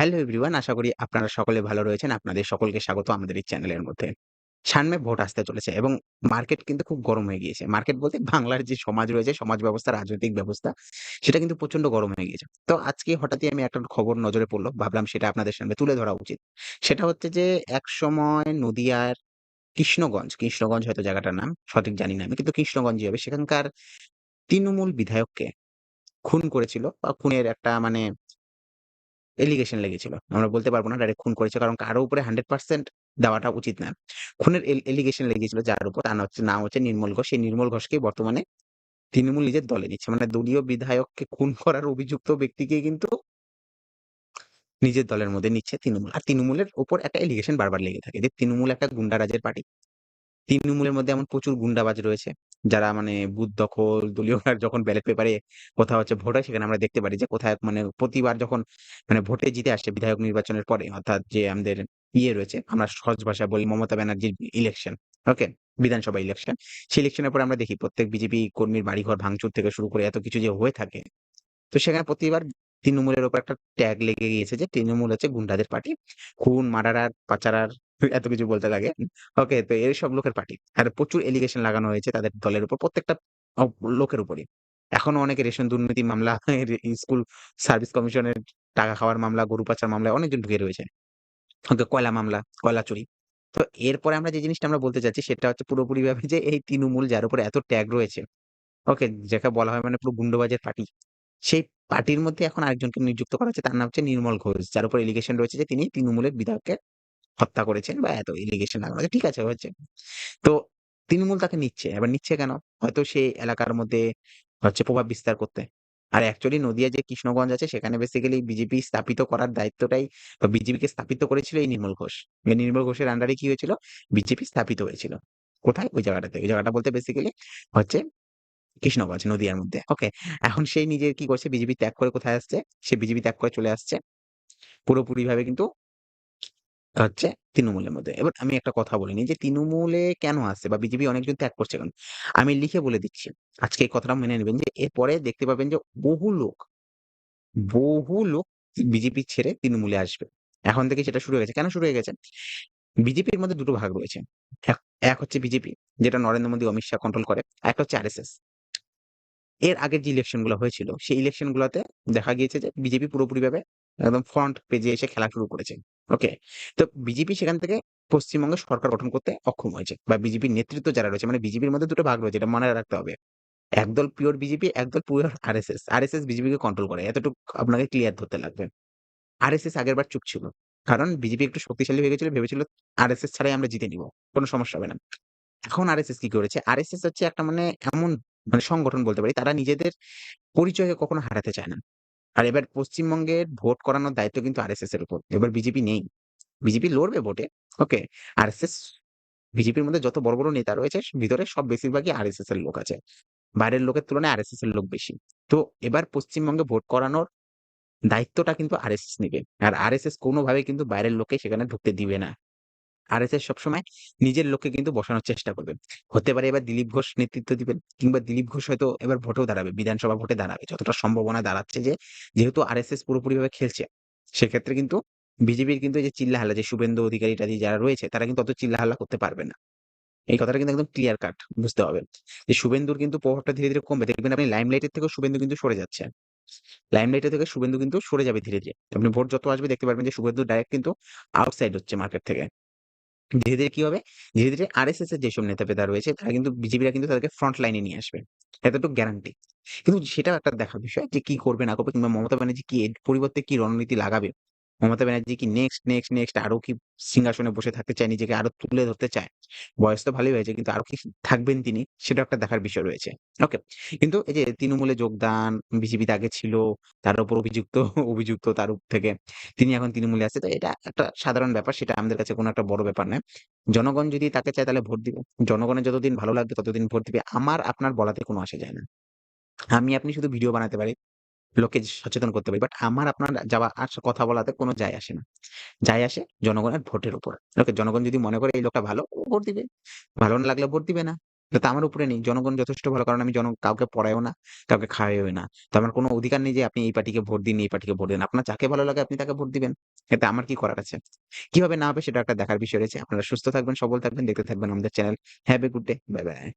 Hello everyone আশা করি আপনারা সকলে ভালো রয়েছেন। আপনাদের সকলকে স্বাগত আমাদের এই চ্যানেলের মধ্যে। সামনে ভোট আসতে চলেছে এবং মার্কেট কিন্তু খুব গরম হয়ে গিয়েছে। মার্কেট বলতে বাংলার যে সমাজ রয়েছে, সমাজ ব্যবস্থা, রাজনৈতিক ব্যবস্থা সেটা কিন্তু প্রচণ্ড গরম হয়ে গিয়েছে। তো আজকে হঠাৎই আমি একটা খবর নজরে পড়ল ভাবলাম সেটা আপনাদের সামনে তুলে ধরা উচিত। সেটা হচ্ছে যে একসময় নদিয়ার কৃষ্ণগঞ্জ, কৃষ্ণগঞ্জ হয়তো জায়গাটার নাম, সঠিক জানি না আমি। কিন্তু কৃষ্ণগঞ্জই হবে। সেখানকার তৃণমূল বিধায়ককে খুন করেছিল বা খুনের একটা মানে এলিগেশন লেগেছিল। আমরা বলতে পারব না ডাইরেক্ট খুন করেছে। কারণ কারও উপরে 100% দেওয়াটা উচিত না। খুনের এলিগেশন লেগেছিল যার উপর, তার হচ্ছে নাম হচ্ছে নির্মল ঘোষ। সেই নির্মল ঘোষকেই বর্তমানে তৃণমূল নিজের দলে নিচ্ছে। মানে দলীয় বিধায়ককে খুন করার অভিযুক্ত ব্যক্তিকে কিন্তু নিজের দলের মধ্যে নিচ্ছে তৃণমূল। আর তৃণমূলের উপর একটা এলিগেশন বারবার লেগে থাকে যে তৃণমূল একটা গুন্ডারাজের পার্টি। তৃণমূলের মধ্যে এমন প্রচুর গুন্ডাবাজ রয়েছে। যারা মানে বুথ দখল, দলীয় যখন ব্যালট পেপারে কোথাও হচ্ছে ভোট হয় সেখানে আমরা দেখতে পারি যে কোথায় মানে প্রতিবার যখন মানে ভোটে জিতে আসে বিধায়ক নির্বাচনের পরে অর্থাৎ যে আমাদের ইয়ে রয়েছে আমরা সহজ ভাষায় বলি মমতা ব্যানার্জির ইলেকশন। ওকে? বিধানসভা ইলেকশন। সেই ইলেকশনের পরে আমরা দেখি প্রত্যেক বিজেপি কর্মীর বাড়িঘর ভাঙচুর থেকে শুরু করে এত কিছু যে হয়ে থাকে। তো সেখানে প্রতিবার তৃণমূলের উপর একটা ট্যাগ লেগে গিয়েছে যে তৃণমূল হচ্ছে গুন্ডাদের পার্টি। খুন, মার্ডারার, পাচারার এত কিছু বলতে লাগে। ওকে? তো এর এইসব লোকের পার্টি। আর প্রচুর এলিগেশন লাগানো হয়েছে তাদের দলের উপর প্রত্যেকটা লোকের উপরই। এখনও অনেকে রেশন দুর্নীতির মামলা, স্কুল সার্ভিস কমিশনের টাকা খাওয়ার মামলা, গরু পাচার মামলায় অনেকজন ঢুকে রয়েছে। ওকে কয়লা মামলা, কয়লা চুরি। তো এরপরে আমরা যে জিনিসটা আমরা বলতে চাচ্ছি সেটা হচ্ছে পুরোপুরিভাবে যে এই তৃণমূল যার উপরে এত ট্যাগ রয়েছে, ওকে? যাকে বলা হয় মানে পুরো গুন্ডবাজের পার্টি। সেই পার্টির মধ্যে এখন আরেকজনকে নিযুক্ত করা হচ্ছে তার নাম হচ্ছে নির্মল ঘোষ। যার উপর এলিগেশন রয়েছে যে তিনি তৃণমূলের বিধায়ককে হত্যা করেছেন বা এত এলিগেশন লাগানো। ঠিক আছে, হয়েছে। তো তৃণমূল তাকে নিচ্ছে। এবার নিচ্ছে কেন? হয়তো সেই এলাকার মধ্যে হচ্ছে প্রভাব বিস্তার করতে। আর অ্যাকচুয়ালি নদিয়া যে কৃষ্ণগঞ্জ আছে, সেখানে বেসিক্যালি বিজেপি স্থাপিত করার দায়িত্বটাই বা বিজেপিকে স্থাপিত করেছিল এই নির্মল ঘোষ। এই নির্মল ঘোষের আন্ডারে কি হয়েছিল? বিজেপি স্থাপিত হয়েছিল। কোথায়? ওই জায়গাটাতে। ওই জায়গাটা বলতে বেসিক্যালি হচ্ছে কৃষ্ণগঞ্জ, নদিয়ার মধ্যে। ওকে? এখন সেই নিজের কি করছে বিজেপি ত্যাগ করে কোথায় আসছে? সে বিজেপি ত্যাগ করে চলে আসছে পুরোপুরিভাবে কিন্তু হচ্ছে তৃণমূলের মধ্যে। এবার আমি একটা কথা বলিনি যে তৃণমূলে কেন আসছে বা বিজেপি অনেকজন ত্যাগ করছে কেন? আমি লিখে বলে দিচ্ছি। আজকে এই কথাটা মেনে নিবেন যে এরপরে দেখতে পাবেন যে বহু লোক, বহু লোক বিজেপি ছেড়ে তৃণমূলে আসবে। এখন থেকেই সেটা শুরু হয়ে গেছে। কেন শুরু হয়ে গেছে? বিজেপির মধ্যে দুটো ভাগ রয়েছে। এক এক হচ্ছে বিজেপি যেটা নরেন্দ্র মোদী, অমিত শাহ কন্ট্রোল করে। আরেকটা হচ্ছে আরএসএস। এর আগের যে ইলেকশনগুলো হয়েছিল সেই ইলেকশন গুলাতে দেখা গিয়েছে যে বিজেপি পুরোপুরিভাবে একদম ফ্রন্ট পেজে এসে খেলা শুরু করেছে। ওকে? তো বিজেপি সেখান থেকে পশ্চিমবঙ্গে সরকার গঠন করতে অক্ষম হয়েছে বা বিজেপির নেতৃত্ব যারা রয়েছে মানে বিজেপির মধ্যে দুটো ভাগ রয়েছে এটা মনে রাখতে হবে। একদল পিওর বিজেপি, একদল পিওর আরএসএস। আরএসএস বিজেপিকে কন্ট্রোল করে। এতটুকু আপনাকে ক্লিয়ার ধরতে লাগবে। আরএসএস আগেরবার চুপ ছিল। কারণ বিজেপি একটু শক্তিশালী হয়ে গেছিল ভেবেছিল আরএসএস ছাড়াই আমরা জিতে নিব। কোনো সমস্যা হবে না। এখন আরএসএস কি করেছে? আরএসএস হচ্ছে একটা মানে এমন মানে সংগঠন বলতে পারি তারা নিজেদের পরিচয়কে কখনো হারাতে চায় না। আর এবার পশ্চিমবঙ্গের ভোট করানোর দায়িত্ব কিন্তু আরএসএস এর উপর। এবার বিজেপি নেই। বিজেপি লড়বে ভোটে। ওকে? আরএসএস বিজেপির মধ্যে যত বড়, বড় নেতা রয়েছে ভিতরে সব বেশিরভাগই আরএসএস এর লোক আছে। বাইরের লোকের তুলনায় আরএসএস এর লোক বেশি। তো এবার পশ্চিমবঙ্গে ভোট করানোর দায়িত্বটা কিন্তু আরএসএস নিবে। আর আর এস আরএসএস কোনোভাবেই কিন্তু বাইরের লোককে সেখানে ঢুকতে দিবে না। আরএসএস সবসময় নিজের লোককে কিন্তু বসানোর চেষ্টা করবে। হতে পারে এবার দিলীপ ঘোষ নেতৃত্ব দিবেন কিংবা দিলীপ ঘোষ হয়তো এবার ভোটেও দাঁড়াবে। বিধানসভা ভোটে দাঁড়াবে। যতটা সম্ভাবনা দাঁড়াচ্ছে যে যেহেতু আরএসএস পুরোপুরিভাবে খেলছে, সেক্ষেত্রে কিন্তু বিজেপির কিন্তু এই যে চিল্লাহাল্লা যে শুভেন্দু অধিকারী ইত্যাদি যারা রয়েছে তারা কিন্তু অত চিল্লাহাল্লা করতে পারবে না। এই কথাটা কিন্তু একদম ক্লিয়ার কাট বুঝতে হবে। যে শুভেন্দুর কিন্তু প্রভাবটা ধীরে, ধীরে কমবে। দেখবেন আপনি লাইমলাইট এর থেকেও শুভেন্দু কিন্তু সরে যাচ্ছে। লাইমলাইট থেকে শুভেন্দু কিন্তু সরে যাবে ধীরে, ধীরে। আপনি ভোট যত আসবে দেখতে পারবেন যে শুভেন্দু ডাইরেক্ট কিন্তু আউটসাইড হচ্ছে মার্কেট থেকে। ধীরে, ধীরে কি হবে? ধীরে, ধীরে আর এস এস এর যেসব নেতা পেতা রয়েছে তারা কিন্তু বিজেপিরা কিন্তু তাদেরকে ফ্রন্ট লাইনে নিয়ে আসবে। এতটুকু গ্যারান্টি। কিন্তু সেটাও একটা দেখার বিষয় যে কি করবে না করবে কিংবা মমতা ব্যানার্জি কি এর পরিবর্তে কি রণনীতি লাগাবে। মমতা ব্যানার্জি কি নেক্সট, নেক্সট, নেক্সট আরও কি সিংহাসনে বসে থাকতে চায়, নিজেকে আরও তুলে ধরতে চায়। বয়স তো ভালোই হয়েছে কিন্তু আরও কি থাকবেন তিনি সেটা একটা দেখার বিষয় রয়েছে। ওকে? কিন্তু এই যে তৃণমূলে যোগদান, বিজেপিতে আগে ছিল, তার উপর অভিযুক্ত, অভিযুক্ত তার থেকে তিনি এখন তৃণমূলে আছে। তো এটা একটা সাধারণ ব্যাপার সেটা আমাদের কাছে কোনো একটা বড় ব্যাপার নয়। জনগণ যদি তাকে চায় তাহলে ভোট দিবে। জনগণের যতদিন ভালো লাগবে ততদিন ভোট দিবে। আমার আপনার বলাতে কোনো আসে যায় না। আমি আপনি শুধু ভিডিও বানাতে পারি। লোককে সচেতন করতে পারি। বাট আমার আপনার যাওয়া আর কথা বলাতে কোনো যায় আসে না। যায় আসে জনগণের ভোটের উপর। ওকে? জনগণ যদি মনে করে এই লোকটা ভালো, ও ভোট দিবে। ভালো না লাগলে ভোট দিবে না। তো আমার উপরে নেই। জনগণ যথেষ্ট ভালো কারণ আমি জন কাউকে পড়াইও না, কাউকে খাওয়াইও না। তো আমার কোনো অধিকার নেই যে আপনি এই পার্টিকে ভোট দিন, এই পার্টিকে ভোট দিন আপনার যাকে ভালো লাগে আপনি তাকে ভোট দিবেন। এতে আমার কি করার আছে? কীভাবে না হবে সেটা একটা দেখার বিষয় রয়েছে। আপনারা সুস্থ থাকবেন, সবল থাকবেন, দেখতে থাকবেন আমাদের channel. Have a good day. Bye, bye.